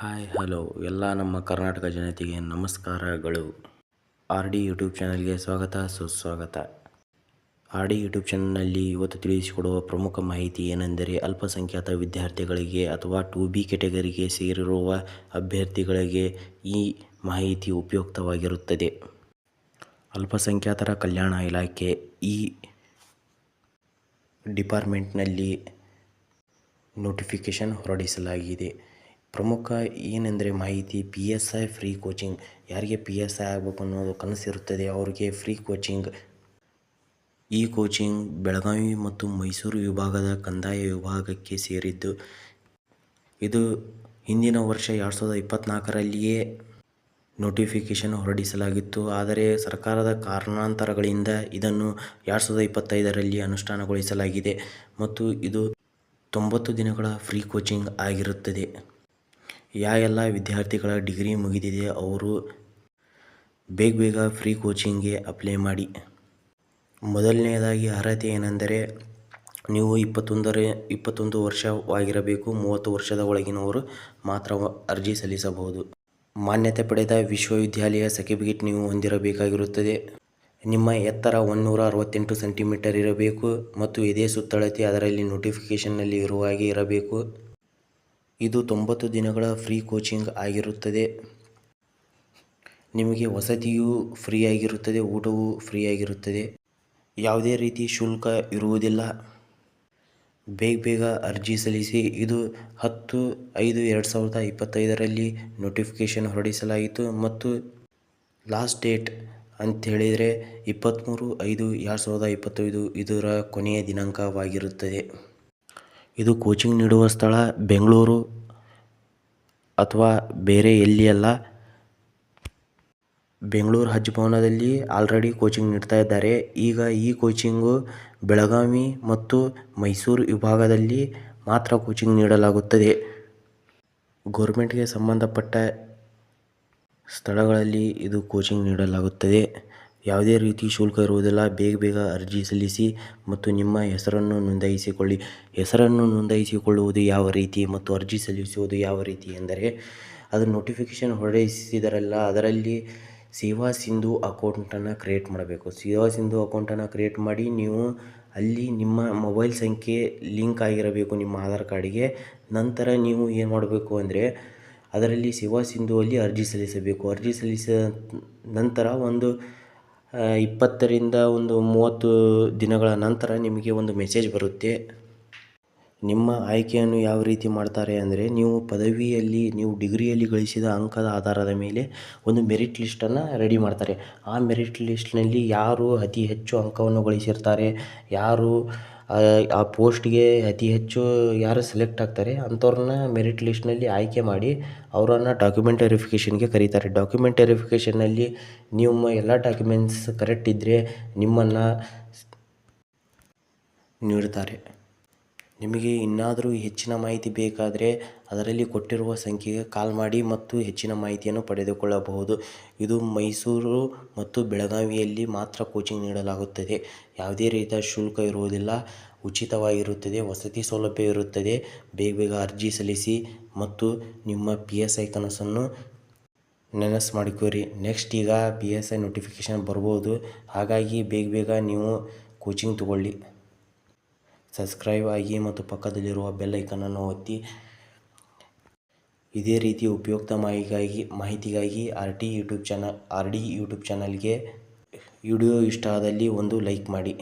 Hi, hello. ಎಲ್ಲ ನಮ್ಮ ಕರ್ನಾಟಕ ಜನತೆಗೆ ನಮಸ್ಕಾರಗಳು. ಆರ್ ಡಿ ಯೂಟ್ಯೂಬ್ ಚಾನಲ್ಗೆ ಸ್ವಾಗತ, ಸುಸ್ವಾಗತ. ಆರ್ ಡಿ ಯೂಟ್ಯೂಬ್ ಚಾನಲ್ನಲ್ಲಿ ಇವತ್ತು ತಿಳಿಸಿಕೊಡುವ ಪ್ರಮುಖ ಮಾಹಿತಿ ಏನೆಂದರೆ ಅಲ್ಪಸಂಖ್ಯಾತ ವಿದ್ಯಾರ್ಥಿಗಳಿಗೆ ಅಥವಾ ಟು ಬಿ ಕೆಟಗರಿಗೆ ಸೇರಿರುವ ಅಭ್ಯರ್ಥಿಗಳಿಗೆ ಈ ಮಾಹಿತಿ ಉಪಯುಕ್ತವಾಗಿರುತ್ತದೆ. ಅಲ್ಪಸಂಖ್ಯಾತರ ಕಲ್ಯಾಣ ಇಲಾಖೆ ಈ ಡಿಪಾರ್ಟ್ಮೆಂಟ್ನಲ್ಲಿ ನೋಟಿಫಿಕೇಷನ್ ಹೊರಡಿಸಲಾಗಿದೆ. ಪ್ರಮುಖ ಏನೆಂದರೆ ಮಾಹಿತಿ P S I free coaching ಯಾರಿಗೆ ಪಿ ಎಸ್ ಐ ಆಗಬೇಕು ಅನ್ನೋದು ಕನಸಿರುತ್ತದೆ, ಅವರಿಗೆ ಫ್ರೀ ಕೋಚಿಂಗ್ ಈ ಕೋಚಿಂಗ್ ಬೆಳಗಾವಿ ಮತ್ತು ಮೈಸೂರು ವಿಭಾಗದ ಕಂದಾಯ ವಿಭಾಗಕ್ಕೆ ಸೇರಿದ್ದು. ಇದು ಹಿಂದಿನ ವರ್ಷ ಎರಡು ಸಾವಿರದ ಇಪ್ಪತ್ತ್ನಾಲ್ಕರಲ್ಲಿಯೇ ನೋಟಿಫಿಕೇಷನ್ ಹೊರಡಿಸಲಾಗಿತ್ತು. ಆದರೆ ಸರ್ಕಾರದ ಕಾರಣಾಂತರಗಳಿಂದ ಇದನ್ನು ಎರಡು ಸಾವಿರದ ಇಪ್ಪತ್ತೈದರಲ್ಲಿ ಅನುಷ್ಠಾನಗೊಳಿಸಲಾಗಿದೆ. ಮತ್ತು ಇದು ತೊಂಬತ್ತು ದಿನಗಳ ಫ್ರೀ ಕೋಚಿಂಗ್ ಆಗಿರುತ್ತದೆ. ಯಾ ಎಲ್ಲ ವಿದ್ಯಾರ್ಥಿಗಳ ಡಿಗ್ರಿ ಮುಗಿದಿದೆ ಅವರು ಬೇಗ ಬೇಗ ಫ್ರೀ ಕೋಚಿಂಗ್ಗೆ ಅಪ್ಲೈ ಮಾಡಿ. ಮೊದಲನೆಯದಾಗಿ ಅರ್ಹತೆ ಏನೆಂದರೆ ನೀವು ಇಪ್ಪತ್ತೊಂದರ, ಇಪ್ಪತ್ತೊಂದು ವರ್ಷವಾಗಿರಬೇಕು, ಮೂವತ್ತು ವರ್ಷದ ಒಳಗಿನವರು ಮಾತ್ರ ಅರ್ಜಿ ಸಲ್ಲಿಸಬಹುದು. ಮಾನ್ಯತೆ ಪಡೆದ ವಿಶ್ವವಿದ್ಯಾಲಯ ಸರ್ಟಿಫಿಕೇಟ್ ನೀವು ಹೊಂದಿರಬೇಕಾಗಿರುತ್ತದೆ. ನಿಮ್ಮ ಎತ್ತರ ಒನ್ನೂರ ಅರವತ್ತೆಂಟು ಸೆಂಟಿಮೀಟರ್ ಇರಬೇಕು ಮತ್ತು ಎದೆ ಸುತ್ತಳತೆ ಅದರಲ್ಲಿ ನೋಟಿಫಿಕೇಷನ್ನಲ್ಲಿ ಇರುವ ಹಾಗೆ ಇರಬೇಕು. ಇದು ತೊಂಬತ್ತು ದಿನಗಳ ಫ್ರೀ ಕೋಚಿಂಗ್ ಆಗಿರುತ್ತದೆ. ನಿಮಗೆ ವಸತಿಯೂ ಫ್ರೀ ಆಗಿರುತ್ತದೆ, ಊಟವೂ ಫ್ರೀ ಆಗಿರುತ್ತದೆ. ಯಾವುದೇ ರೀತಿ ಶುಲ್ಕ ಇರುವುದಿಲ್ಲ. ಬೇಗ ಬೇಗ ಅರ್ಜಿ ಸಲ್ಲಿಸಿ, ಇದು ಹತ್ತು ಐದು ಎರಡು ಸಾವಿರದ ಇಪ್ಪತ್ತೈದರಲ್ಲಿ ನೋಟಿಫಿಕೇಷನ್ ಹೊರಡಿಸಲಾಯಿತು ಮತ್ತು ಲಾಸ್ಟ್ ಡೇಟ್ ಅಂತ ಹೇಳಿದರೆ ಇಪ್ಪತ್ತ್ಮೂರು ಐದು ಎರಡು ಸಾವಿರದ ಇಪ್ಪತ್ತೈದು ಇದರ ಕೊನೆಯ ದಿನಾಂಕವಾಗಿರುತ್ತದೆ. ಇದು ಕೋಚಿಂಗ್ ನೀಡುವ ಸ್ಥಳ ಬೆಂಗಳೂರು ಅಥವಾ ಬೇರೆ ಎಲ್ಲಿ ಅಲ್ಲ ಬೆಂಗಳೂರು ಹಜ್ ಭವನದಲ್ಲಿ ಆಲ್ರೆಡಿ ಕೋಚಿಂಗ್ ನೀಡ್ತಾ ಇದ್ದಾರೆ. ಈಗ ಈ ಕೋಚಿಂಗು ಬೆಳಗಾವಿ ಮತ್ತು ಮೈಸೂರು ವಿಭಾಗದಲ್ಲಿ ಮಾತ್ರ ಕೋಚಿಂಗ್ ನೀಡಲಾಗುತ್ತದೆ. ಗೋರ್ಮೆಂಟ್ಗೆ ಸಂಬಂಧಪಟ್ಟ ಸ್ಥಳಗಳಲ್ಲಿ ಇದು ಕೋಚಿಂಗ್ ನೀಡಲಾಗುತ್ತದೆ. ಯಾವುದೇ ರೀತಿ ಶುಲ್ಕ ಇರುವುದಿಲ್ಲ. ಬೇಗ ಬೇಗ ಅರ್ಜಿ ಸಲ್ಲಿಸಿ ಮತ್ತು ನಿಮ್ಮ ಹೆಸರನ್ನು ನೋಂದಾಯಿಸಿಕೊಳ್ಳಿ. ಹೆಸರನ್ನು ನೋಂದಾಯಿಸಿಕೊಳ್ಳುವುದು ಯಾವ ರೀತಿ ಮತ್ತು ಅರ್ಜಿ ಸಲ್ಲಿಸುವುದು ಯಾವ ರೀತಿ ಎಂದರೆ, ಅದು ನೋಟಿಫಿಕೇಷನ್ ಹೊರಡಿಸಿದರಲ್ಲ, ಅದರಲ್ಲಿ ಸೇವಾ ಸಿಂಧು ಅಕೌಂಟನ್ನು ಕ್ರಿಯೇಟ್ ಮಾಡಬೇಕು. ಸೇವಾ ಸಿಂಧು ಅಕೌಂಟನ್ನು ಕ್ರಿಯೇಟ್ ಮಾಡಿ ನೀವು ಅಲ್ಲಿ ನಿಮ್ಮ ಮೊಬೈಲ್ ಸಂಖ್ಯೆ ಲಿಂಕ್ ಆಗಿರಬೇಕು ನಿಮ್ಮ ಆಧಾರ್ ಕಾರ್ಡಿಗೆ. ನಂತರ ನೀವು ಏನು ಮಾಡಬೇಕು ಅಂದರೆ, ಅದರಲ್ಲಿ ಸೇವಾ ಸಿಂಧುವಲ್ಲಿ ಅರ್ಜಿ ಸಲ್ಲಿಸಬೇಕು. ಅರ್ಜಿ ಸಲ್ಲಿಸಿದ ನಂತರ ಒಂದು ಇಪ್ಪತ್ತರಿಂದ ಒಂದು ಮೂವತ್ತು ದಿನಗಳ ನಂತರ ನಿಮಗೆ ಒಂದು ಮೆಸೇಜ್ ಬರುತ್ತೆ. ನಿಮ್ಮ ಆಯ್ಕೆಯನ್ನು ಯಾವ ರೀತಿ ಮಾಡ್ತಾರೆ ಅಂದರೆ ನೀವು ಪದವಿಯಲ್ಲಿ, ನೀವು ಡಿಗ್ರಿಯಲ್ಲಿ ಗಳಿಸಿದ ಅಂಕದ ಆಧಾರದ ಮೇಲೆ ಒಂದು ಮೆರಿಟ್ ಲಿಸ್ಟನ್ನು ರೆಡಿ ಮಾಡ್ತಾರೆ. ಆ ಮೆರಿಟ್ ಲಿಸ್ಟ್ನಲ್ಲಿ ಯಾರು ಅತಿ ಹೆಚ್ಚು ಅಂಕವನ್ನು ಗಳಿಸಿರ್ತಾರೆ? ಯಾರು ಆ ಪೋಸ್ಟ್ಗೆ ಅತಿ ಹೆಚ್ಚು ಯಾರು ಸೆಲೆಕ್ಟ್ ಆಗ್ತಾರೆ ಅಂಥವ್ರನ್ನ ಮೆರಿಟ್ ಲಿಸ್ಟ್ನಲ್ಲಿ ಆಯ್ಕೆ ಮಾಡಿ ಅವರನ್ನು ಡಾಕ್ಯುಮೆಂಟ್ ವೆರಿಫಿಕೇಷನ್ಗೆ ಕರೀತಾರೆ. ಡಾಕ್ಯುಮೆಂಟ್ ವೆರಿಫಿಕೇಷನ್ನಲ್ಲಿ ನಿಮ್ಮ ಎಲ್ಲ ಡಾಕ್ಯುಮೆಂಟ್ಸ್ ಕರೆಕ್ಟ್ ಇದ್ದರೆ ನಿಮ್ಮನ್ನು ನೀಡ್ತಾರೆ. ನಿಮಗೆ ಇನ್ನಾದರೂ ಹೆಚ್ಚಿನ ಮಾಹಿತಿ ಬೇಕಾದರೆ ಅದರಲ್ಲಿ ಕೊಟ್ಟಿರುವ ಸಂಖ್ಯೆಗೆ ಕಾಲ್ ಮಾಡಿ ಮತ್ತು ಹೆಚ್ಚಿನ ಮಾಹಿತಿಯನ್ನು ಪಡೆದುಕೊಳ್ಳಬಹುದು. ಇದು ಮೈಸೂರು ಮತ್ತು ಬೆಳಗಾವಿಯಲ್ಲಿ ಮಾತ್ರ ಕೋಚಿಂಗ್ ನೀಡಲಾಗುತ್ತದೆ. ಯಾವುದೇ ರೀತಿಯ ಶುಲ್ಕ ಇರುವುದಿಲ್ಲ. ಉಚಿತವಾಗಿರುತ್ತದೆ. ವಸತಿ ಸೌಲಭ್ಯ ಇರುತ್ತದೆ. ಬೇಗ ಬೇಗ ಅರ್ಜಿ ಸಲ್ಲಿಸಿ ಮತ್ತು ನಿಮ್ಮ ಪಿ ಎಸ್ ಐ ಕನಸನ್ನು ನೆನಸು ಮಾಡಿಕೋರಿ ನೆಕ್ಸ್ಟ್ ಈಗ ಪಿ ಎಸ್ ಐ ನೋಟಿಫಿಕೇಶನ್ ಬರ್ಬೋದು. ಹಾಗಾಗಿ ಬೇಗ ಬೇಗ ನೀವು ಕೋಚಿಂಗ್ ತಗೊಳ್ಳಿ. ಸಬ್ಸ್ಕ್ರೈಬ್ ಆಗಿ ಮತ್ತು ಪಕ್ಕದಲ್ಲಿರುವ ಬೆಲ್ ಐಕನನ್ನು ಒತ್ತಿ. ಇದೇ ರೀತಿ ಉಪಯುಕ್ತ ಮಾಹಿತಿಗಾಗಿ ಮಾಹಿತಿಗಾಗಿ R T YouTube channel R D YouTube ಚಾನಲ್ಗೆ ವಿಡಿಯೋ ಇಷ್ಟ ಆದಲ್ಲಿ ಒಂದು ಲೈಕ್ ಮಾಡಿ.